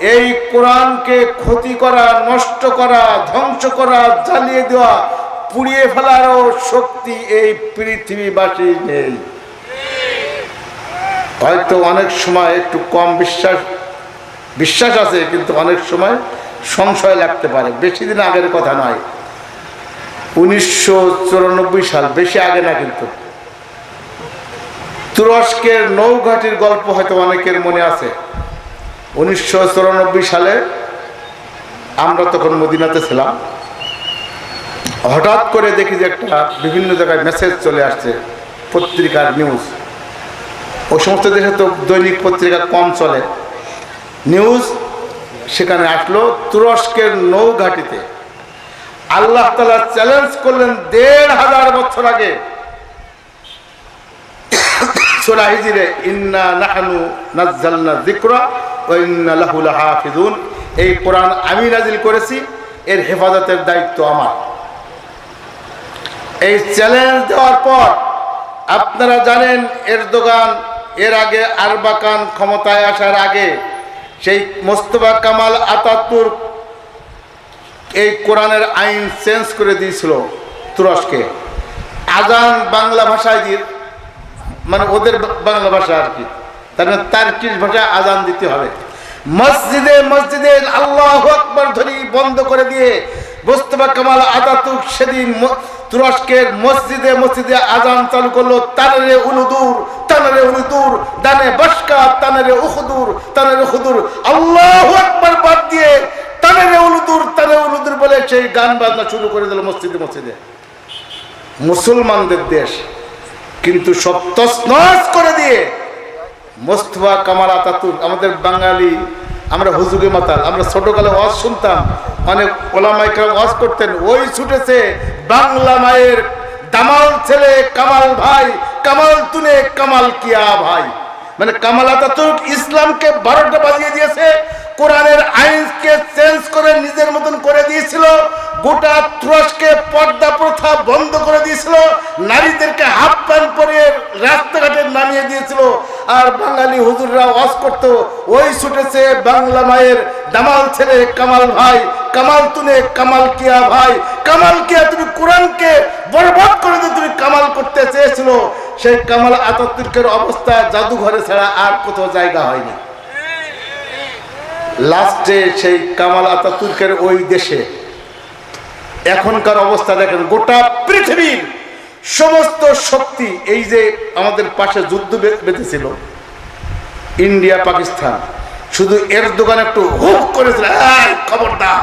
এই কোরআনকে ক্ষতি করা, নষ্ট করা, ধ্বংস করা, জ্বালিয়ে দেওয়া, পুড়িয়ে ফেলারও শক্তি এই পৃথিবীবাসী নেই। হয়তো অনেক সময় একটু কম বিশ্বাস বিশ্বাস আছে, কিন্তু অনেক সময় সংশয় লাগতে পারে। বেশি দিন আগের কথা নয়। উনিশশো সাল, বেশি আগে না কিন্তু। তুরস্কের নৌঘাটির গল্প হয়তো অনেকের মনে আছে। উনিশশো চুরানব্বই সালে আমরা তখন মদিনাতে ছিলাম। হঠাৎ করে দেখি যে একটা বিভিন্ন জায়গায় মেসেজ চলে আসছে, পত্রিকার নিউজ ওই সমস্ত দেশে তো দৈনিক পত্রিকা কম চলে। নিউজ সেখানে আসলো তুরস্কের নৌঘাটিতে। আল্লাহ তালা চ্যালেঞ্জ করলেন দেড় হাজার বছর আগে। সূরা হিজরে, ইন্না নাহনু নাজ্জালনা যিকরা লাহাফিজুন। এই কোরআন আমি নাজিল করেছি, এর হেফাজতের দায়িত্ব আমার। এই চ্যালেঞ্জ দেওয়ার পর, আপনারা জানেন এর দোকান এর আগে আরবাকান ক্ষমতায় আসার আগে সেই মোস্তফা কামাল আতাতুর্ক এই কোরআনের আইন চেঞ্জ করে দিয়েছিল তুরস্কে। আজান বাংলা ভাষায় দিয়ে মানে ওদের বাংলা ভাষা আর কি। তার তার্কিশ ভাষায় আজান দিতে হবে। মসজিদে মসজিদে আল্লাহ আকবর ধরি বন্ধ করে দিয়ে মোস্তফা কামাল আতাতুক সেদিন তুরস্কের মসজিদে মসজিদে আজান চালু করল, তানারে উলুদুর তানারে উলুদুর, দানে বসকা তানারে উহুদুর তানারে উহুদুর আল্লাহ আকবর বাদ দিয়ে তানারে উলুদুর তানে উলুদুর বলে সেই গান বাজনা শুরু করে দিল মসজিদে মসজিদে। মুসলমানদের দেশ কিন্তু সব তসনস করে দিয়ে মোস্তফা কামাল আতাতুর আমাদের বাঙালি, আমরা হুজুগে মাতাল, আমরা ছোটকালে ওয়াজ শুনতাম, অনেক ওলামাইকরা ওয়াজ করতেন, ওই ছুটেছে বাংলা মায়ের দামাল ছেলে কামাল ভাই, কামাল তুলে কামাল কিয়া ভাই। মানে কামাল আতাতুর্ক ইসলামকে বারোটা বাজিয়ে দিয়েছে কোরআনের আইনকে চেঞ্জ করে নিজের মতন করে দিয়েছিল, গোটা তুরস্কে পর্দা প্রথা বন্ধ করে দিয়েছিল, নারীদেরকে হাফ প্যান্ট পরিয়ে রাস্তাঘাটে নামিয়ে দিয়েছিল, আর বাঙালি হুজুররা ওয়াজ করত, ওই ছুটেছে বাংলা মায়ের দামাল ছেলে কামাল ভাই, কামাল তুনে কামাল কিয়া ভাই, কামাল কিয়া তুমি কোরআনকে বরবাদ করে দিয়ে তুমি কামাল করতে চেয়েছিল, সেই কামাল আতাতুর্কের অবস্থা জাদুঘরে ছাড়া আর কোথাও জায়গা হয়নি। লাস্টে সেই কামাল আতাতুর্কের ওই দেশে। এখনকার অবস্থা দেখেন গোটা পৃথিবীর সমস্ত শক্তি এই যে আমাদের পাশে যুদ্ধ বেঁধেছিল। ইন্ডিয়া পাকিস্তান শুধু এর দোকান একটু হুক করেছিল "এই, খবরদার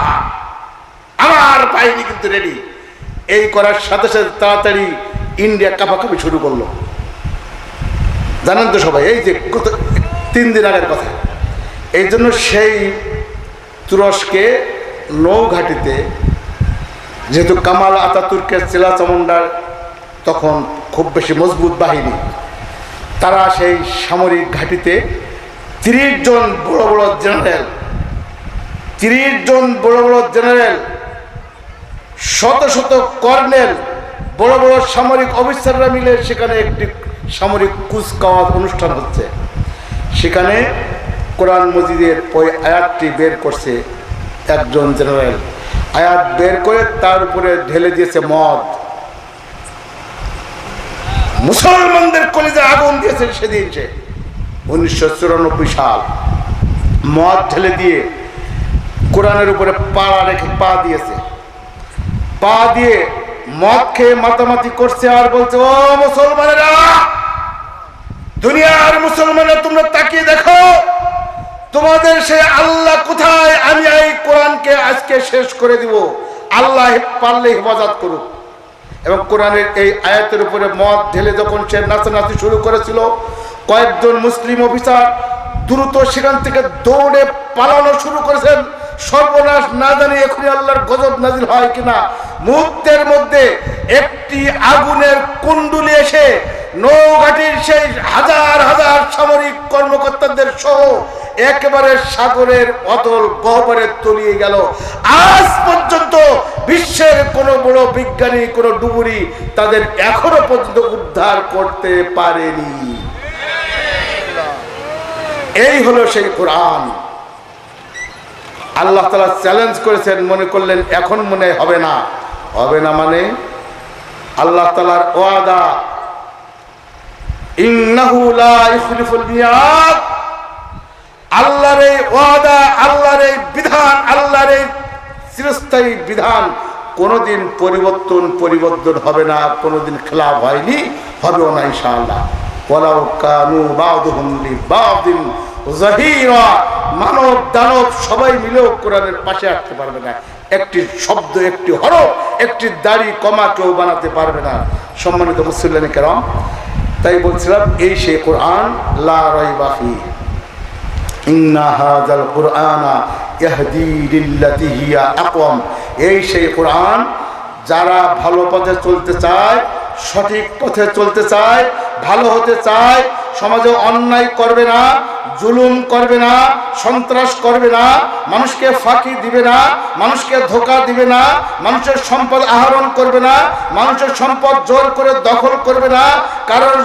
আমার বাহিনী কিন্তু রেডি এই করার সাথে সাথে তাড়াতাড়ি ইন্ডিয়া কাপাকাপি শুরু করল। জানেন তো সবাই এই যে তিন দিন আগের কথা এই জন্য সেই তুরস্কে নৌঘাটিতে যেহেতু কামাল আতাতুর্কের চেলা চামুন্ডার তখন খুব বেশি মজবুত বাহিনী, তারা সেই সামরিক ঘাটিতে তিরিশ জন বড় বড় জেনারেল, তিরিশ জন বড় বড় জেনারেল, শত শত কর্নেল, বড় বড় সামরিক অফিসাররা মিলে সেখানে একটি সামরিক কুচকাওয়াজ অনুষ্ঠান হচ্ছে। সেখানে কোরআন মজিদের ওই আয়াতটি বের করছে একজন জেনারেল। আয়াত বের করে তার উপরে ঢেলে দিয়েছে মদ। মুসলমানদের কলেজে আগুন দিয়েছে সেদিন সে, উনিশশো চুরানব্বই সাল। মদ ঢেলে দিয়ে কোরআনের উপরে পাড়া রেখে পা দিয়েছে। পা দিয়ে মদ খেয়ে মাতামাতি করছে আর বলছে, ও মুসলমানেরা, দুনিয়ার মুসলমানেরা তোমরা তাকিয়ে দেখো তোমাদের সে আল্লাহ কোথায়? আমি এই কোরআনকে আজকে শেষ করে দিব। আল্লাহ পারলে হেফাজত করুক। এবং কোরআনের এই আয়াতের উপরে মদ ঢেলে যখন সে নাচানাচি শুরু করেছিল, কয়েকজন মুসলিম অফিসার দ্রুত সেখান থেকে দৌড়ে পালানো শুরু করেছেন। সর্বনাশ না জানি এখনই আল্লাহর গজব নাজিল হয় কিনা। মুহূর্তের মধ্যে একটি আগুনের কুণ্ডুলি এসে নৌঘাটির সেই হাজার হাজার সামরিক কর্মকর্তাদের সহ একেবারে সাগরের অতল গহ্বরে তলিয়ে গেল। আজ পর্যন্ত বিশ্বের কোনো বড় বিজ্ঞানী কোনো ডুবুরি তাদের এখনও পর্যন্ত উদ্ধার করতে পারেনি। এই হলো সেই কোরআন। আল্লাহ তালা চ্যালেঞ্জ করেছেন, মনে করলেন এখন মনে হবে না। হবে না মানে আল্লাহ তালার ওয়াদা কোনোদিন পরিবর্তন পরিবর্তন হবে না, কোনোদিন খেলাফ হয়নি, হবেও না ইনশাআল্লাহ। কানু মানব, দানব সবাই মিলেও কোরআনের পাশে আসতে পারবে না। একটি শব্দ, একটি হরফ, একটি দাড়ি, কমা কেউ বানাতে পারবে না। সম্মানিত মুসলিম কেরম তাই বলছিলাম, এই সে কোরআন এই সেই কোরআন, যারা ভালো পথে চলতে চায়, সঠিক পথে চলতে চায় ভালো হতে চায় সমাজে অন্যায় করবে না জুলুম করবে না সন্ত্রাস করবে না মানুষকে ফাঁকি দিবে না মানুষকে ধোকা দিবে না মানুষের সম্পদ আহরণ করবে না মানুষের সম্পদ জোর করে দখল করবে না কারোর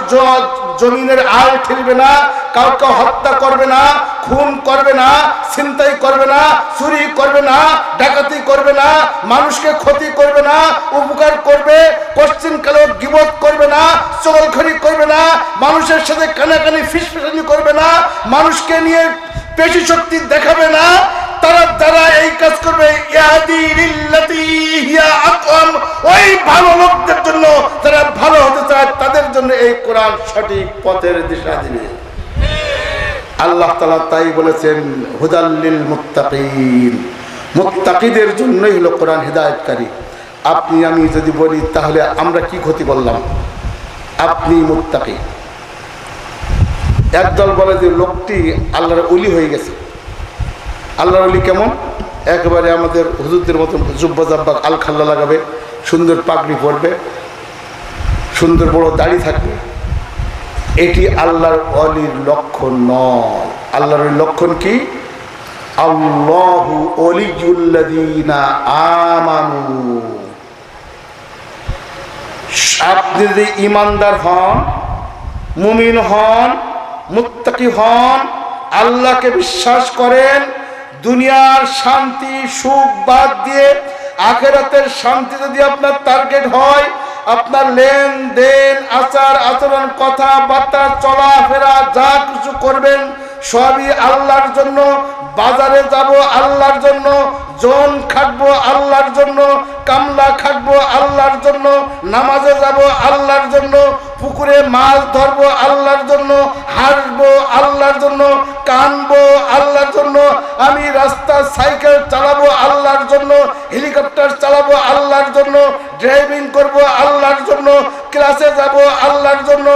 জমিনের আয় ঠেলবে না কাউকে হত্যা করবে না খুন করবে না ছিনতাই করবে না চুরি করবে না ডাকাতি করবে না মানুষকে ক্ষতি করবে না উপকার করবে পশ্চিম কালো গিবত করবে না চগলখড়ি করবে না, মানুষের সাথে কানাকানি ফিসফিসানি করবে না, মানুষকে নিয়ে পেশি শক্তি দেখাবে না, তারা তারা এই কাজ করবে ওই ভালো লোকদের জন্য যারা ভালো হতে চায়, তাদের জন্য এই কোরআন সঠিক পথের দিশা দিবে আল্লাহ তালা তাই বলেছেন হুদাল্লিল মুত্তাকিন। মুত্তাকিদের জন্যই হলো কোরআন হৃদায়তকারী। আপনি, আমি যদি বলি, তাহলে আমরা কি ক্ষতি করলাম? আপনি মুত্তাকি। একদল বলে যে লোকটি আল্লাহর অলি হয়ে গেছে। আল্লাহর অলি কেমন? একেবারে আমাদের হুজুরদের মতন জুব্বা জাব্বা আল খাল্লা লাগাবে, সুন্দর পাগড়ি পরবে, সুন্দর বড় দাড়ি থাকবে। এটি আল্লাহর অলির লক্ষণ নয়। আল্লাহর লক্ষণ কি? আল্লাহু অলিউল্লাদিনা আমানু। আপনি যদি ইমানদার হন, মুমিন হন, মুত্তাকি হন, আল্লাহকে বিশ্বাস করেন, দুনিয়ার শান্তি, সুখ বাদ দিয়ে আখেরাতের শান্তি যদি আপনার টার্গেট হয়, আপনার লেনদেন, আচার আচরণ, কথাবার্তা, চলাফেরা, যা কিছু করবেন, সবই আল্লাহর জন্য বাজারে যাব আল্লাহর জন্য জন খাটবো আল্লাহর জন্য কামলা খাটবো আল্লাহর জন্য নামাজে যাব আল্লাহর জন্য পুকুরে মাছ ধরবো আল্লাহর জন্য হাসবো আল্লাহর জন্য কানবো আল্লাহর জন্য আমি রাস্তা সাইকেল চালাবো আল্লাহর জন্য হেলিকপ্টার চালাবো আল্লাহর জন্য ড্রাইভিং করব আল্লাহর জন্য ক্লাসে যাব আল্লাহর জন্য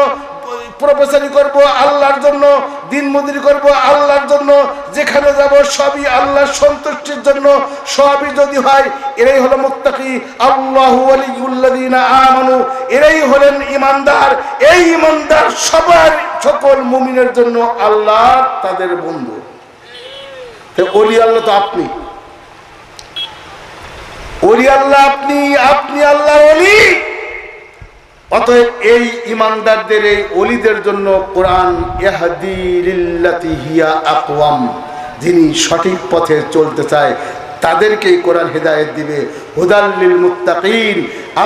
প্রফেসরি করব আল্লাহর জন্য, দিন মজুরি করব আল্লাহর জন্য, যেখানে যাব সবই আল্লাহর সন্তুষ্টির জন্য, সবই যদি হয়, এরাই হলো মুত্তাকি, আল্লাহু আমানু, এরাই হলেন ইমানদার এই ইমানদার সবার সকল মুমিনের জন্য আল্লাহ তাদের বন্ধু। ওলি আল্লাহ তো আপনি। ওলি আল্লাহ আপনি আপনি আল্লাহ ওলি। অতএব এই ইমানদারদের, এই অলিদের জন্য কোরআন আকওয়াম যিনি সঠিক পথে চলতে চায়, তাদেরকেই কোরআন হেদায়েত দিবে। হুদাল্লিল মুত্তাকিন,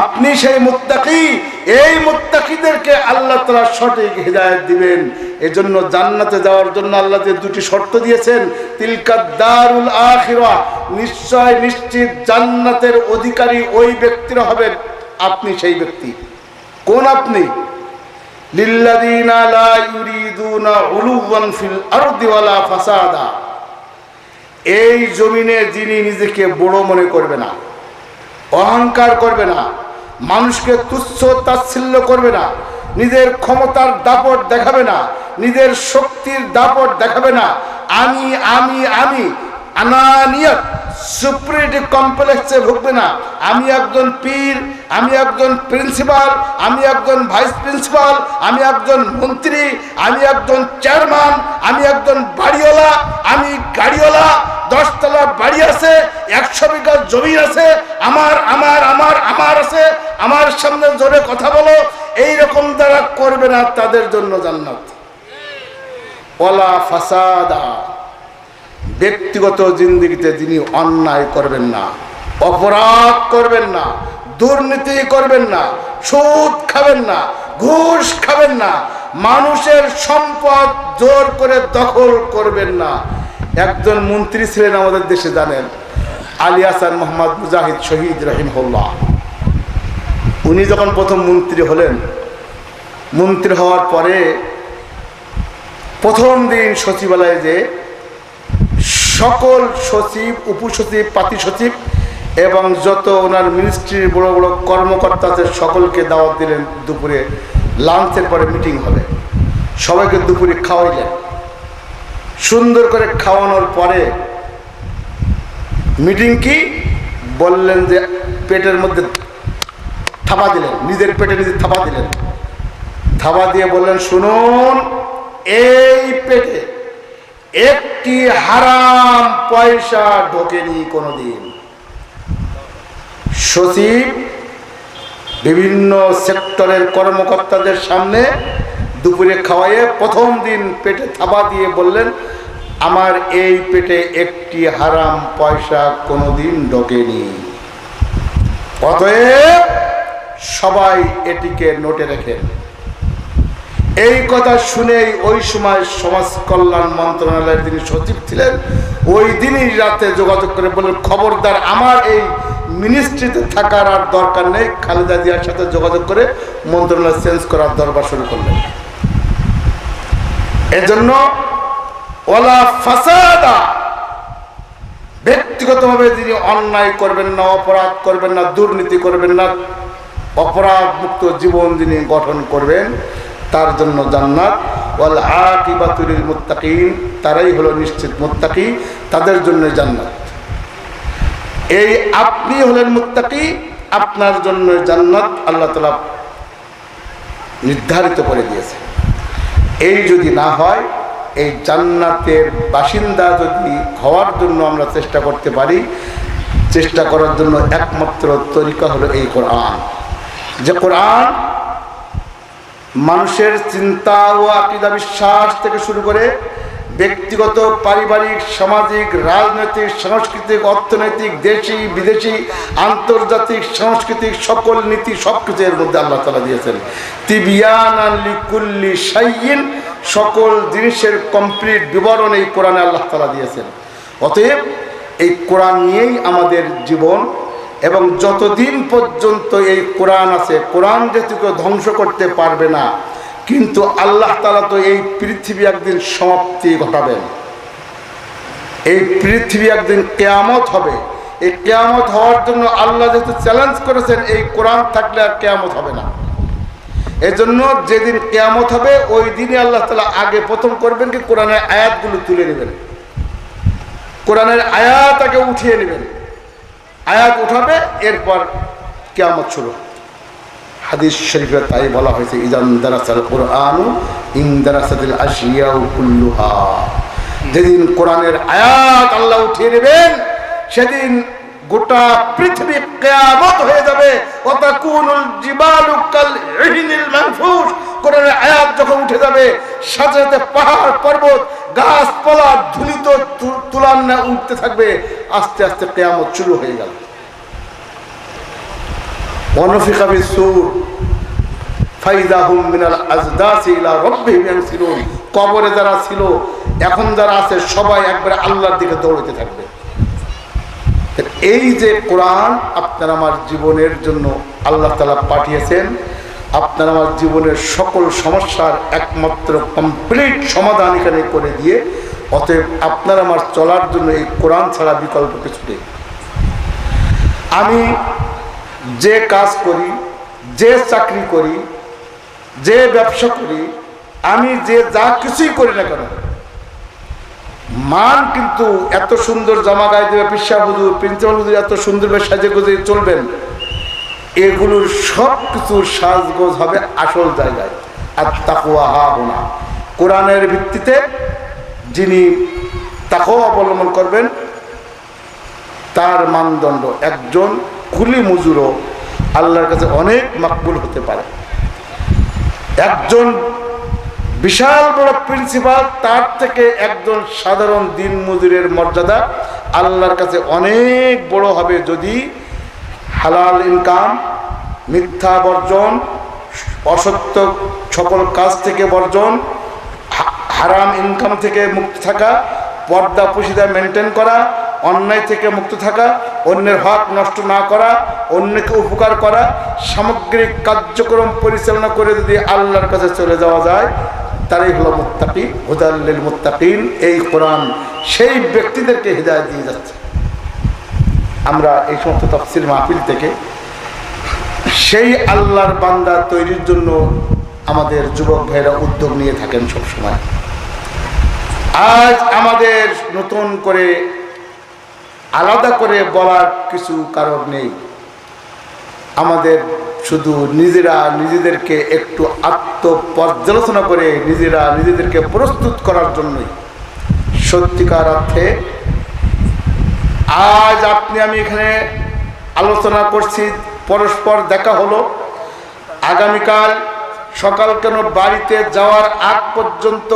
আপনি সেই মুত্তাকি, এই মুত্তাকিদেরকে আল্লাহ তাআলা সঠিক হেদায়েত দিবেন। এজন্য জান্নাতে যাওয়ার জন্য আল্লাহ যে দুটি শর্ত দিয়েছেন, তিলকা দারুল আখিরা নিশ্চয় নিশ্চিত জান্নাতের অধিকারী ওই ব্যক্তিরা হবেন আপনি সেই ব্যক্তি। কোন আপনি? এই জমিনে যিনি নিজেকে বড় মনে করবে না, অহংকার করবে না, মানুষকে তুচ্ছ তাচ্ছিল্য করবে না, নিজের ক্ষমতার দাপট দেখাবে না, নিজের শক্তির দাপট দেখাবে না, আমি আমি আমি, আনানিয়ত সুপ্রিটি কমপ্লেক্সে ভুগবে না, আমি একজন পীর আমি একজন প্রিন্সিপাল, আমি একজন ভাইস প্রিন্সিপাল, আমি একজন মন্ত্রী, আমি একজন চেয়ারম্যান, আমি একজন বাড়িওয়ালা, আমি গাড়িওয়ালা, দশতলা বাড়ি আছে, একশো বিঘা জমি আছে, আমার আমার আমার আমার আছে, আমার সামনে জোরে কথা বলো এই রকম যারা করবে না তাদের জন্য জান্নাত। ওলা ফাসাদা, ব্যক্তিগত জিন্দগিতে যিনি অন্যায় করবেন না, অপরাধ করবেন না দুর্নীতি করবেন না, সুদ খাবেন না, ঘুষ খাবেন না, মানুষের সম্পদ জোর করে দখল করবেন না। একজন মন্ত্রী ছিলেন আমাদের দেশে, জানেন? আলী হাসান মোহাম্মদ মুজাহিদ শহীদ রহিমহল্লা উনি যখন প্রথম মন্ত্রী হলেন, মন্ত্রী হওয়ার পরে প্রথম দিন সচিবালয়ে যে সকল সচিব, উপসচিব, পাতি সচিব এবং যত ওনার মিনিস্ট্রির বড় বড় কর্মকর্তাদের সকলকে দাওয়াত দিলেন দুপুরে। লাঞ্চের পরে মিটিং হবে। সবাইকে দুপুরে খাওয়াইলেন। সুন্দর করে খাওয়ানোর পরে মিটিং কি? বললেন যে পেটের মধ্যে থাপা দিলেন। নিজের পেটে নিজে থাপা দিলেন। থাপা দিয়ে বললেন, শুনুন, এই পেটে একটি হারাম পয়সা ঢোকেনি কোনোদিন। সচিব বিভিন্ন সেক্টরের কর্মকর্তাদের সামনে দুপুরে খাওয়াইয়ে প্রথম দিন পেটে থাবা দিয়ে বললেন, আমার এই পেটে একটি হারাম পয়সা কোনোদিন ঢোকেনি। অতএব সবাই এটিকে নোটে রেখেন। এই কথা শুনেই ওই সময় সমাজ কল্যাণ মন্ত্রণালয়ের যিনি সচিব ছিলেন, ওই দিনই রাতে যোগাযোগ করে বললেন, খবরদার, আমার এই মিনিস্ট্রিতে থাকার আর দরকার নেই। খালেদা জিয়ার সাথে যোগাযোগ করে মন্ত্রণালয় চেঞ্জ করার দরবার শুরু করলেন। এজন্য ওলা ফাসাদা, ব্যক্তিগতভাবে যিনি অন্যায় করবেন না, অপরাধ করবেন না, দুর্নীতি করবেন না অপরাধ মুক্ত জীবন যিনি গঠন করবেন, তার জন্য জান্নাত। ওয়াল আকিবাতুল মুত্তাকিন, তারাই হলো নিশ্চিত মুত্তাকি, তাদের জন্য জান্নাত। এই আপনি হলেন মুত্তাকি, আপনার জন্য জান্নাত আল্লাহ তালা নির্ধারিত করে দিয়েছে। এই যদি না হয়, এই জান্নাতের বাসিন্দা যদি হওয়ার জন্য আমরা চেষ্টা করতে পারি, চেষ্টা করার জন্য একমাত্র তরিকা হলো এই কোরআন। যে কোরআন মানুষের চিন্তা ও আকিদা বিশ্বাস থেকে শুরু করে ব্যক্তিগত, পারিবারিক, সামাজিক, রাজনৈতিক, সাংস্কৃতিক, অর্থনৈতিক, দেশি, বিদেশি, আন্তর্জাতিক, সাংস্কৃতিক সকল নীতি সব কিছু এর মধ্যে আল্লাহ তালা দিয়েছেন। তিবিয়ান সাইয়িন সকল জিনিসের কমপ্লিট বিবরণ এই কোরআনে আল্লাহ তালা দিয়েছেন। অতএব এই কোরআন নিয়েই আমাদের জীবন এবং যতদিন পর্যন্ত এই কোরআন আছে, কোরআন যেহেতু কেউ ধ্বংস করতে পারবে না কিন্তু আল্লাহ তালা তো এই পৃথিবী একদিন সমাপ্তি ঘটাবেন। এই পৃথিবী একদিন কেয়ামত হবে। এই কেয়ামত হওয়ার জন্য আল্লাহ যেহেতু চ্যালেঞ্জ করেছেন, এই কোরআন থাকলে আর কেয়ামত হবে না। এজন্য যেদিন কেয়ামত হবে, ওই দিনই আল্লাহ তালা আগে প্রথম করবেন কি, কোরআনের আয়াতগুলো তুলে নেবেন। কোরআনের আয়াত আগে উঠিয়ে নেবেন। আয়াত উঠাবে, এরপর কেয়ামত শুরু। হাদিস শরীফে তাই বলা হয়েছে ইজান কোরআন ইন্দারাসাদিল আশিয়াউ কুল্লুহা। যেদিন কোরআনের আয়াত আল্লাহ উঠিয়ে নেবেন, সেদিন গোটা পৃথিবী কেয়ামত হয়ে যাবে। ওয়াতাকুনুল জিবালু কাল ইহিনিল মানফুস। কোরআনের আয়াত যখন উঠে যাবে সাথে সাথে পাহাড় পর্বত, গাছপালা ধুলিত তুলান উঠতে থাকবে। আস্তে আস্তে কেয়ামত শুরু হয়ে গেল। ونفخ في السور فإذا هم من الأجداث إلى ربهم ينسلون কবরে যারা ছিল এখন যারা আছে সবাই একবারে আল্লাহর দিকে দৌড়তে থাকবে এই যে কোরআন আপনার আমার জীবনের জন্য আল্লাহ তালা পাঠিয়েছেন আপনার আমার জীবনের সকল সমস্যার একমাত্র কমপ্লিট সমাধান এখানে করে দিয়ে অতএব আপনার আমার চলার জন্য এই কোরআন ছাড়া বিকল্প কিছু নেই আমি যে কাজ করি, যে চাকরি করি, যে ব্যবসা করি, আমি যে যা কিছুই করি না কেন, মান কিন্তু এত সুন্দর জামা গায়ে দেবে, পিসা প্রিন্সিপাল হুজুর এত সুন্দরভাবে সাজে গুজে চলবেন, এগুলোর সব কিছুর সাজগোজ হবে আসল জায়গায়। আর তাকুয়া হা হোনা। কোরআনের ভিত্তিতে যিনি তাকেও অবলম্বন করবেন, তার মানদণ্ড একজন কুলি মজুরও আল্লাহর কাছে অনেক মাকবুল হতে পারে। একজন বিশাল বড় প্রিন্সিপাল, তার থেকে একজন সাধারণ দিন মজুরের মর্যাদা আল্লাহর কাছে অনেক বড় হবে যদি হালাল ইনকাম, মিথ্যা বর্জন, অসত্য সকল কাজ থেকে বর্জন হারাম ইনকাম থেকে মুক্ত থাকা, পর্দা পুশিদা মেনটেন করা অন্যায় থেকে মুক্ত থাকা, অন্যের হক নষ্ট না করা, অন্যকে উপকার করা, সামগ্রিক কার্যক্রম পরিচালনা করে যদি আল্লাহর কাছে চলে যাওয়া যায়, তারই হলো মুত্তাকি হুদাল্লিল মুত্তাকিন, এই কোরআন সেই ব্যক্তিদেরকে হৃদয় দিয়ে যাচ্ছে। আমরা এই সমস্ত তফসিল মাহফিল থেকে সেই আল্লাহর বান্দা তৈরির জন্য আমাদের যুবক ভাইরা উদ্যোগ নিয়ে থাকেন সবসময়। আজ আমাদের নতুন করে আলাদা করে বলার কিছু কারণ নেই। আমাদের শুধু নিজেরা নিজেদেরকে একটু আত্মপর্যালোচনা করে নিজেরা নিজেদেরকে প্রস্তুত করার জন্যই। সত্যিকার অর্থে আজ আপনি আমি এখানে আলোচনা করছি, পরস্পর দেখা হলো। আগামীকাল সকাল কেন বাড়িতে যাওয়ার আগ পর্যন্ত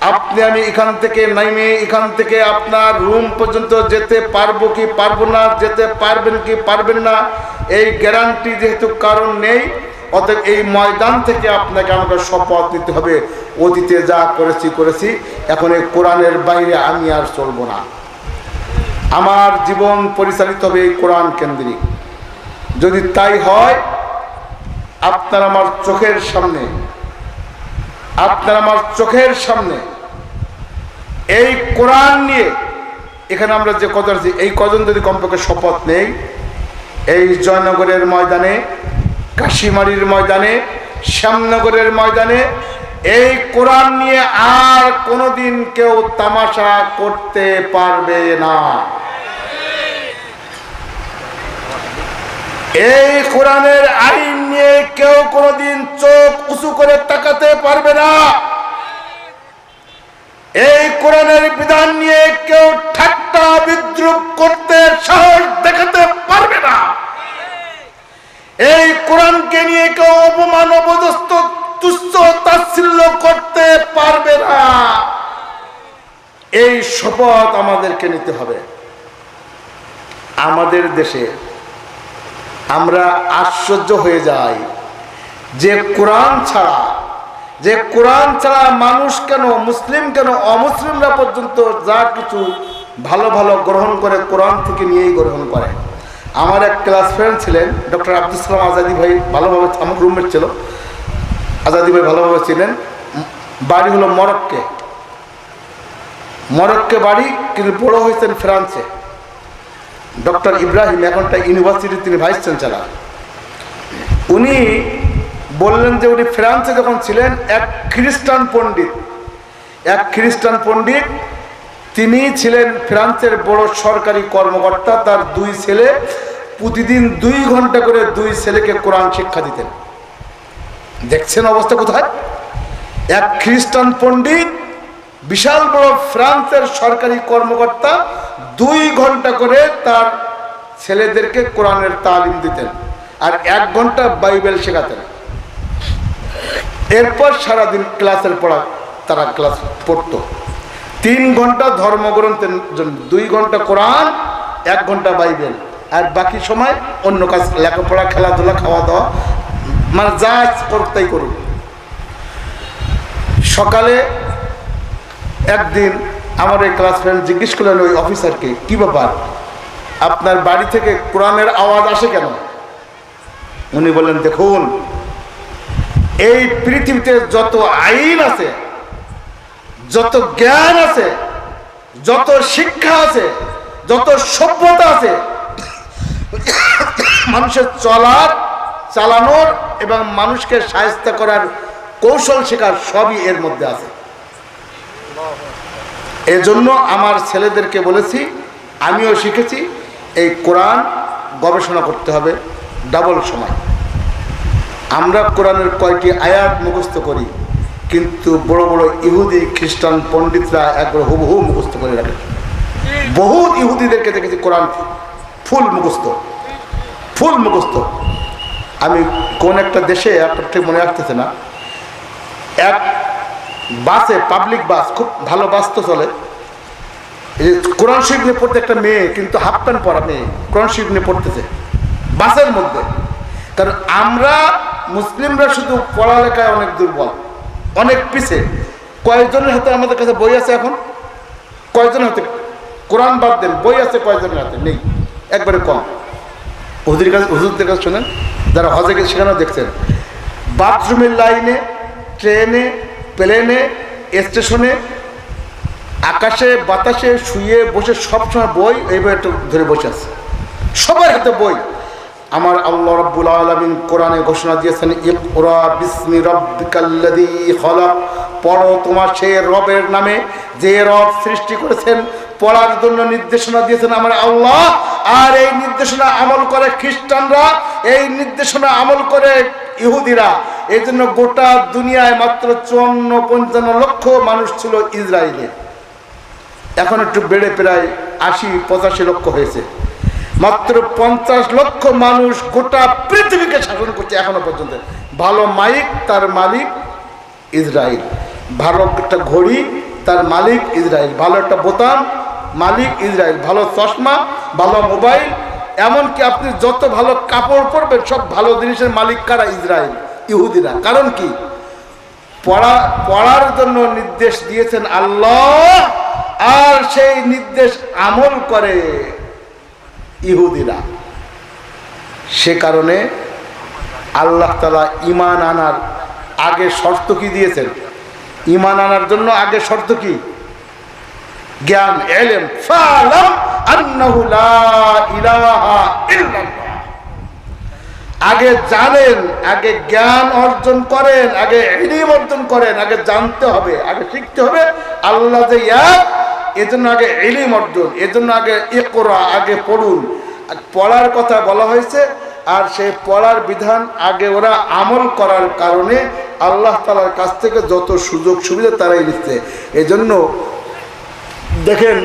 আপনি আমি এখান থেকে নাইমে, এখান থেকে আপনার রুম পর্যন্ত যেতে পারব কি পারব না, যেতে পারবেন কি পারবেন না, এই গ্যারান্টি যেহেতু কারণ নেই, অতএব এই ময়দান থেকে আপনাকে আমাকে শপথ নিতে হবে। অতীতে যা করেছি করেছি, এখন এই কোরআনের বাইরে আমি আর চলবো না। আমার জীবন পরিচালিত হবে এই কোরআন কেন্দ্রিক। যদি তাই হয়, আপনার আমার চোখের সামনে আপনার আমার চোখের সামনে। এই কোরআন নিয়ে এখানে আমরা যে আছি, এই কজন যদি কমপক্ষে শপথ নেই, এই জয়নগরের ময়দানে, কাশিমারির ময়দানে, শ্যামনগরের ময়দানে, এই কোরআন নিয়ে আর কোনোদিন কেউ তামাশা করতে পারবে না। এই কোরআনের আইন নিয়ে কেউ কোনোদিন চোখ উঁচু করে তাকাতে পারবে না। এই কোরআনের বিধান নিয়ে কেউ ঠাট্টা বিদ্রুপ করতে সাহস দেখাতে পারবে না। এই কোরআনকে নিয়ে কেউ অপমান, অপদস্থ, তুচ্ছ, তাচ্ছিল্য করতে পারবে না। এই শপথ আমাদেরকে নিতে হবে। আমাদের দেশে আমরা আশ্চর্য হয়ে যাই। যে কোরআন ছাড়া, যে কোরআন ছাড়া মানুষ কেন, মুসলিম কেন, অমুসলিমরা পর্যন্ত যা কিছু ভালো ভালো গ্রহণ করে কোরআন থেকে নিয়েই গ্রহণ করে। আমার এক ক্লাস ফ্রেন্ড ছিলেন ডক্টর আব্দুল সালাম আজাদি ভাই, ভালোভাবে আমার রুমমেট ছিল। আজাদি ভাই ভালোভাবে ছিলেন। বাড়ি হলো মরক্কে। মরক্কে বাড়ি, কিন্তু বড় হয়েছেন ফ্রান্সে। ডক্টর ইব্রাহিম এখনটা ইউনিভার্সিটির তিনি ভাইস চ্যান্সেলার উনি বললেন যে উনি ফ্রান্সে যখন ছিলেন এক খ্রিস্টান পণ্ডিত। এক খ্রিস্টান পণ্ডিত তিনি ছিলেন ফ্রান্সের বড় সরকারি কর্মকর্তা। তার দুই ছেলে প্রতিদিন দুই ঘণ্টা করে দুই ছেলেকে কোরআন শিক্ষা দিতেন। দেখছেন অবস্থা কোথায়? এক খ্রিস্টান পণ্ডিত বিশাল বড় ফ্রান্সের সরকারি কর্মকর্তা দুই ঘণ্টা করে তার ছেলেদেরকে কোরআনের তালিম দিতেন আর এক ঘণ্টা বাইবেল শেখাতেন। এরপর সারাদিন ক্লাসের পড়া তারা ক্লাস পড়তো। তিন ঘণ্টা ধর্মগ্রন্থের জন্য, দুই ঘণ্টা কোরআন, এক ঘণ্টা বাইবেল। আর বাকি সময় অন্য কাজ, লেখাপড়া, খেলাধুলা খাওয়া দাওয়া মানে যা করতেই করুন সকালে একদিন আমার এই ক্লাস ফ্রেন্ড জিজ্ঞেস করলেন, ওই অফিসারকে কি ব্যাপার? আপনার বাড়ি থেকে কোরআনের আওয়াজ আসে কেন? উনি বললেন, দেখুন, এই পৃথিবীতে যত আইন আছে, যত জ্ঞান আছে, যত শিক্ষা আছে, যত সভ্যতা আছে, মানুষের চলার, চালানোর এবং মানুষকে সাহায্য করার কৌশল শেখার সবই এর মধ্যে আছে। এজন্য আমার ছেলেদেরকে বলেছি, আমিও শিখেছি, এই কোরআন গবেষণা করতে হবে ডাবল সময়। আমরা কোরআনের কয়েকটি আয়াত মুখস্থ করি, কিন্তু বড় বড় ইহুদি, খ্রিস্টান পণ্ডিতরা একবার হুবহু মুখস্থ করে রাখে। বহু ইহুদিদেরকে দেখেছি কোরআন ফুল মুখস্থ ফুল মুখস্থ। আমি কোন একটা দেশে একটা ঠিক মনে রাখতেছে না, এক বাসে পাবলিক বাস খুব ভালো বাস তো চলে। এই কোরআন শরীফ নিয়ে পড়তে একটা মেয়ে, কিন্তু হাফ প্যান্ট পরা মেয়ে, কোরআন শরীফ নিয়ে পড়তেছে, বাসের মধ্যে। কারণ আমরা মুসলিমরা শুধু পড়ালেখায় অনেক দুর্বল, অনেক পিছে। কয়েকজনের হাতে আমাদের কাছে বই আছে এখন? কয়েকজনের হাতে? কোরআন বাদ দেন, বই আছে কয়েকজনের হাতে? নেই, একবারে কম। হুজুরের কাছে হুজুরদের কাছে শোনেন, যারা হজে সেখানেও দেখছেন। বাথরুমের লাইনে, ট্রেনে প্লেনে, স্টেশনে, আকাশে, বাতাসে, শুয়ে বসে সবসময় বই, এইভাবে ধরে বসে আছে। সবার হাতে বই। আমার আল্লাহ রব্বুল আলমিন কোরআনে ঘোষণা দিয়েছেন পড়ো তোমার সেই রবের নামে, যে রব সৃষ্টি করেছেন, পড়ার জন্য নির্দেশনা দিয়েছেন আমার আল্লাহ। আর এই নির্দেশনা আমল করে খ্রিস্টানরা, এই নির্দেশনা আমল করে ইহুদিরা। এই জন্য গোটা দুনিয়ায় মাত্র চুয়ান্ন, পঞ্চান্ন লক্ষ মানুষ ছিল ইসরায়েলে। এখন একটু বেড়ে প্রায় আশি, পঁচাশি লক্ষ হয়েছে। মাত্র পঞ্চাশ লক্ষ মানুষ গোটা পৃথিবীকে শাসন করছে এখনও পর্যন্ত। ভালো মাইক তার মালিক ইসরায়েল। ভালো একটা ঘড়ি তার মালিক ইসরায়েল। ভালো একটা বোতাম মালিক ইসরায়েল। ভালো চশমা, ভালো মোবাইল, এমনকি আপনি যত ভালো কাপড় পরবেন, সব ভালো জিনিসের মালিক কারা? ইসরায়েল। ইহুদিরা। কারণ কি? পড়া, পড়ার জন্য নির্দেশ দিয়েছেন আল্লাহ, আর সেই নির্দেশ আমল করে ইহুদিরা। সে কারণে আল্লাহ তালা ইমান আনার আগে শর্ত কি দিয়েছেন? ইমান আনার জন্য আগে শর্ত কি? জ্ঞান, এলেম। ফালাম আন্নাহু লা ইলাহা ইল্লাল্লাহ। আগে জানেন, আগে জ্ঞান অর্জন করেন, আগে ইলিম অর্জন করেন, আগে জানতে হবে, আগে শিখতে হবে। আল্লাহ যে এক, এজন্য আগে ইলিম অর্জন, এজন্য আগে এ করা আগে পড়ুন। পড়ার কথা বলা হয়েছে, আর সেই পড়ার বিধান আগে ওরা আমল করার কারণে আল্লাহ তালার কাছ থেকে যত সুযোগ সুবিধা তারাই নিচ্ছে। এজন্য দেখেন